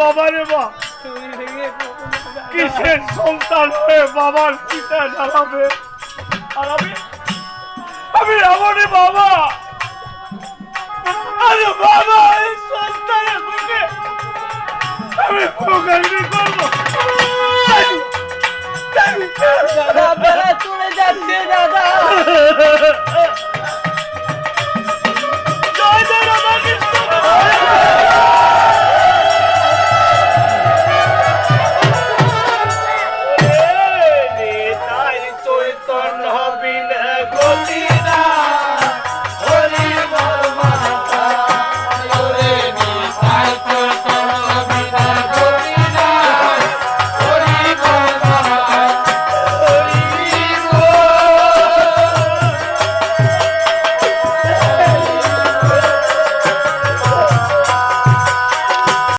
বাবা রে বা। কিসের সন্তান হয়ে বাবার পিতা জ্বালাবে? আমি আমি বাবা। আরে বাবা, এই সন্তানের মুখে আমি মুখাগ্নি করব Holy